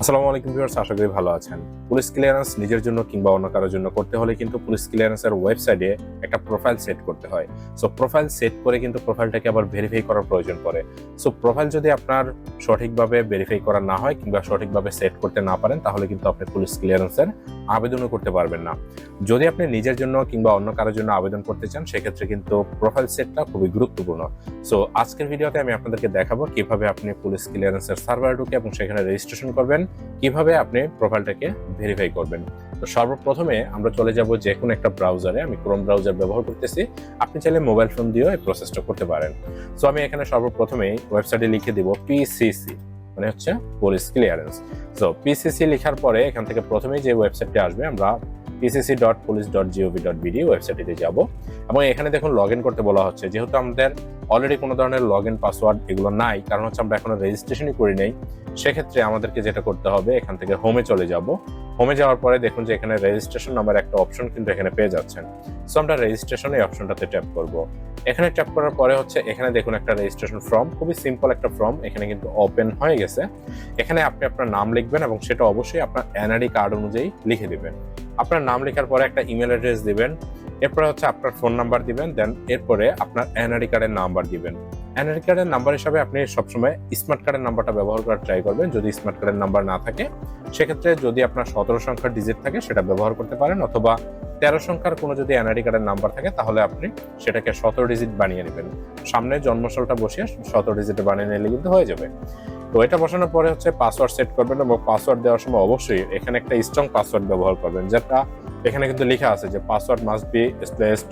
আসসালামু আলাইকুম ভিউয়ার্স, আশা করি ভালো আছেন। পুলিশ ক্লিয়ারেন্স নিজের জন্য কিংবা অন্য কারোর জন্য করতে হলে কিন্তু পুলিশ ক্লিয়ারেন্সের ওয়েবসাইটে একটা প্রোফাইল সেট করতে হয়। সো প্রোফাইল সেট করে কিন্তু প্রোফাইলটাকে আবার ভেরিফাই করার প্রয়োজন পড়ে। সো প্রোফাইল যদি আপনার সঠিকভাবে ভেরিফাই করা না হয় কিংবা সঠিকভাবে সেট করতে না পারেন, তাহলে কিন্তু আপনি পুলিশ ক্লিয়ারেন্সের আবেদনও করতে পারবেন না। যদি আপনি নিজের জন্য কিংবা অন্য কারোর জন্য আবেদন করতে চান, সেক্ষেত্রে কিন্তু প্রোফাইল সেটটা খুবই গুরুত্বপূর্ণ। সো আজকের ভিডিওতে আমি আপনাদেরকে দেখাবো কীভাবে আপনি পুলিশ ক্লিয়ারেন্সের সার্ভারে ঢুকে এবং সেখানে রেজিস্ট্রেশন করবেন। কীভাবে আপনি প্রোফাইলটাকে ভেরিফাই করবেন? তো সর্বপ্রথমে আমরা চলে যাব যে কোনো একটা ব্রাউজারে আমি ক্রোম ব্রাউজার ব্যবহার করতেছি। আপনি চাইলে মোবাইল ফোন দিয়েও এই প্রসেসটা করতে পারেন। সো আমি এখানে সর্বপ্রথমে ওয়েবসাইটে লিখে দিব পিসিসি মানে হচ্ছে পুলিশ ক্লিয়ারেন্স সো পিসিসি লেখার পরে এখান থেকে প্রথমেই যে ওয়েবসাইটটি আসবে, আমরা PCC dot police dot GOV dot BD ওয়েবসাইটটিতে যাব। এবং এখানে দেখুন লগ ইন করতে বলা হচ্ছে। যেহেতু আমাদের অলরেডি কোনো ধরনের লগ ইন পাসওয়ার্ড এগুলো নাই, কারণ হচ্ছে আমরা এখনও রেজিস্ট্রেশনই করি নাই, সেক্ষেত্রে আমাদেরকে যেটা করতে হবে, এখান থেকে হোমে চলে যাব। হোমে যাওয়ার পরে দেখুন যে এখানে রেজিস্ট্রেশন নাম্বার একটা অপশন কিন্তু এখানে পেয়ে যাচ্ছেন। সো আমরা রেজিস্ট্রেশন এই অপশনটাতে ট্যাপ করব। এখানে ট্যাপ করার পরে হচ্ছে এখানে দেখুন একটা রেজিস্ট্রেশন ফর্ম খুবই সিম্পল একটা ফর্ম এখানে কিন্তু ওপেন হয়ে গেছে। এখানে আপনি আপনার নাম লিখবেন এবং সেটা অবশ্যই আপনার এনআরডি কার্ড অনুযায়ী লিখে দিবেন। আপনার নাম লেখার পরে একটা ইমেল অ্যাড্রেস দেবেন, এরপরে হচ্ছে আপনার ফোন নাম্বার দিবেন দেন এরপরে আপনার এনআরডি কার্ডের নাম্বার দিবেন। এনআরডি কার্ডের নাম্বার হিসাবে আপনি সবসময় স্মার্ট কার্ডের নাম্বারটা ব্যবহার করার ট্রাই করবেন। যদি স্মার্ট কার্ডের নাম্বার না থাকে, সেক্ষেত্রে যদি আপনার সতেরো সংখ্যার ডিজিট থাকে, সেটা ব্যবহার করতে পারেন, অথবা তেরো সংখ্যার কোনো যদি এনআরডি কার্ডের নাম্বার থাকে, তাহলে আপনি সেটাকে সতেরো ডিজিট বানিয়ে নেবেন। সামনে জন্মসালটা বসিয়ে সতেরো ডিজিটে বানিয়ে নিলে কিন্তু হয়ে যাবে। তো এটা বসানোর পরে হচ্ছে পাসওয়ার্ড সেট করবেন এবং পাসওয়ার্ড দেওয়ার সময় অবশ্যই এখানে একটা স্ট্রং পাসওয়ার্ড ব্যবহার করবেন, যেটা এখানে কিন্তু লেখা আছে যে password must be spaced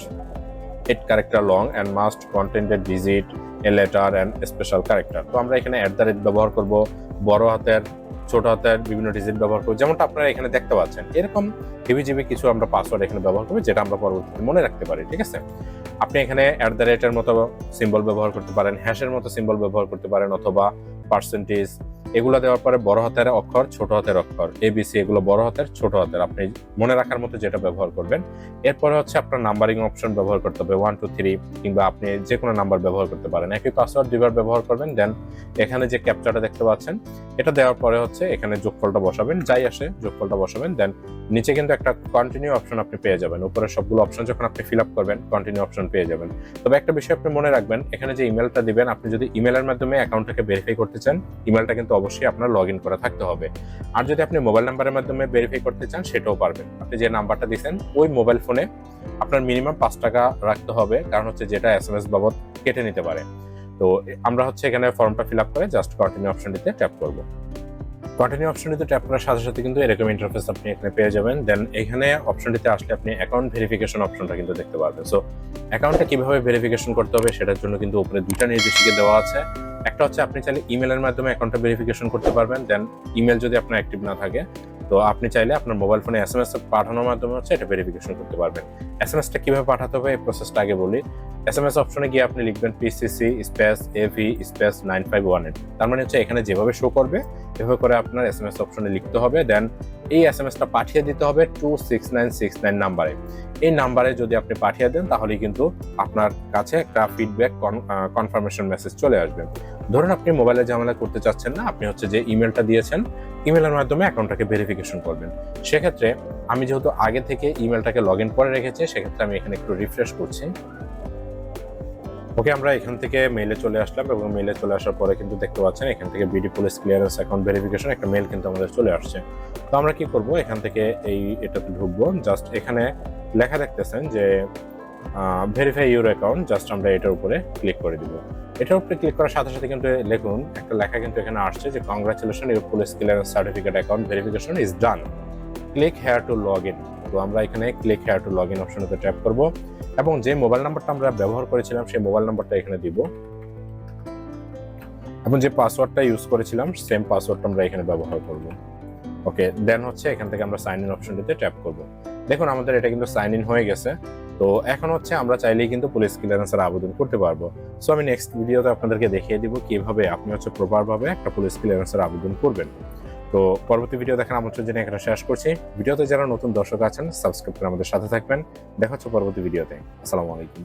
eight character long and must contented digit a letter and special character তো আমরা এখানে অ্যাট দ্য রেট ব্যবহার করব, বড় হাতের ছোট হাতের বিভিন্ন ডিজিট ব্যবহার করব। যেমনটা আপনারা এখানে দেখতে পাচ্ছেন, এরকম হিবিজিবি কিছু আমরা পাসওয়ার্ড এখানে ব্যবহার করব, যেটা আমরা পরবর্তীতে মনে রাখতে পারি, ঠিক আছে? আপনি এখানে অ্যাট দ্য রেটের মতো সিম্বল ব্যবহার করতে পারেন হ্যাশের মতো সিম্বল ব্যবহার করতে পারেন, অথবা পার্সেন্টেজ এগুলো দেওয়ার পরে বড় হাতের অক্ষর, ছোট হাতের অক্ষর এবিসি এগুলো বড় হাতের, ছোট হাতের, আপনি মনে রাখার মতো যেটা ব্যবহার করবেন। এরপরে হচ্ছে আপনার নাম্বারিং অপশন ব্যবহার করতে হবে ওয়ান টু থ্রি কিংবা আপনি যে কোনো নাম্বার ব্যবহার করতে পারেন। একই পাসওয়ার্ড দুইবার ব্যবহার করবেন দেন এখানে যে ক্যাপচারটা দেখতে পাচ্ছেন এটা দেওয়ার পরে হচ্ছে এখানে যোগফলটা বসাবেন, যাই আসে যোগফলটা বসাবেন দেন নিচে কিন্তু একটা কন্টিনিউ অপশন আপনি পেয়ে যাবেন। উপরে সবগুলো অপশন যখন আপনি ফিল আপ করবেন কন্টিনিউ অপশন পেয়ে যাবেন। তবে একটা বিষয় আপনি মনে রাখবেন, এখানে যে ইমেলটা দিবেন, আপনি যদি ইমেলের মাধ্যমে অ্যাকাউন্টটাকে ভেরিফাই করতে চান ইমেলটা কিন্তু অবশ্যই আপনার লগ ইন করা থাকতে হবে। আর যদি আপনি মোবাইল নাম্বারের মাধ্যমে ভেরিফাই করতে চান, সেটাও পারবেন। আপনি যে নাম্বারটা দিচ্ছেন ওই মোবাইল ফোনে আপনার মিনিমাম পাঁচ টাকা রাখতে হবে, কারণ হচ্ছে যেটা এস এম এস বাবদ কেটে নিতে পারে। তো আমরা হচ্ছে এখানে ফর্মটা ফিল আপ করে জাস্ট কন্টিনিউ অপশনটিতে ট্যাপ করব। কন্টিনিউ অপশনটিতে ট্যাপ করার সাথে সাথে কিন্তু এরকম ইন্টারফেস আপনি এখানে পেয়ে যাবেন। দেন এখানে অপশনটিতে আসলে আপনি অ্যাকাউন্ট ভেরিফিকেশন অপশনটা কিন্তু দেখতে পারবেন। সো অ্যাকাউন্টটা কীভাবে ভেরিফিকেশন করতে হবে সেটার জন্য কিন্তু উপরে দুইটা নির্দেশিকা দেওয়া আছে। একটা হচ্ছে আপনি চাইলে ইমেলের মাধ্যমে অ্যাকাউন্টটা ভেরিফিকেশন করতে পারবেন। দেন ইমেল যদি আপনার অ্যাক্টিভ না থাকে, তো আপনি চাইলে আপনার মোবাইল ফোনে এস এম এস পাঠানোর মাধ্যমে হচ্ছে এটা ভেরিফিকেশন করতে পারবেন। এস এম এসটা কীভাবে পাঠাতে হবে এই প্রসেসটা আগে বলি। এস এম এস অপশনে গিয়ে আপনি লিখবেন PCC space AV space nine five one eight তার মানে হচ্ছে এখানে যেভাবে শো করবে, এভাবে করে আপনার এস এম এস অপশনে লিখতে হবে। দেন এই এস এম এসটা পাঠিয়ে দিতে হবে two six nine six nine নাম্বারে এই নাম্বারে যদি আপনি পাঠিয়ে দেন তাহলে কিন্তু আপনার কাছে একটা ফিডব্যাক কনফার্মেশন মেসেজ চলে আসবে। ধরুন আপনি মোবাইলে ঝামেলা করতে চাচ্ছেন না, আপনি হচ্ছে যে ইমেলটা দিয়েছেন ইমেলের মাধ্যমে অ্যাকাউন্টটাকে ভেরিফিকেশন করবেন। সেক্ষেত্রে আমি যেহেতু আগে থেকে ইমেলটাকে লগ ইন করে রেখেছি, সেক্ষেত্রে আমি এখানে একটু রিফ্রেশ করছি। ওকে, আমরা এখান থেকে মেলে চলে আসলাম এবং মেলে চলে আসার পরে কিন্তু দেখতে পাচ্ছেন এখান থেকে BD police clearance account verification একটা মেল কিন্তু আমাদের চলে আসছে। তো আমরা কি করব? এখান থেকে এই এটাতে ঢুকবো। জাস্ট এখানে লেখা দেখতেছেন যে ভেরিফাই ইউর অ্যাকাউন্ট জাস্ট আমরা এটার উপরে ক্লিক করে দিব। এটার উপরে ক্লিক করার সাথে সাথে কিন্তু লেখুন, একটা লেখা কিন্তু এখানে আসছে যে congratulation your police clearance certificate account verification is done click here to log in তো আমরা এখানে click here to log in অপশনতে tap করব। এবং যে মোবাইল নাম্বারটা আমরা ব্যবহার করেছিলাম, সেই মোবাইল নাম্বারটা এখানে দিব। এবং যে পাসওয়ার্ডটা ইউজ করেছিলাম সেম পাসওয়ার্ডটা আমরা এখানে ব্যবহার করব। ওকে দেন হচ্ছে এখান থেকে আমরা সাইন ইন অপশনটিতে ট্যাপ করব। দেখুন, আমাদের এটা কিন্তু সাইন ইন হয়ে গেছে। তো এখন হচ্ছে আমরা চাইলেই কিন্তু পুলিশ ক্লিয়ারেন্সের আবেদন করতে পারব। সো আমি নেক্সট ভিডিওতে আপনাদেরকে দেখিয়ে দিব কীভাবে আপনি হচ্ছে প্রপারভাবে একটা পুলিশ ক্লিয়ারেন্সের আবেদন করবেন। তো পরবর্তী ভিডিও দেখার আমন্ত্রণ জন্য এখানে শেষ করছি। ভিডিওতে যারা নতুন দর্শক আছেন সাবস্ক্রাইব করে আমাদের সাথে থাকবেন। দেখা হচ্ছে পরবর্তী ভিডিওতে আসসালামু আলাইকুম।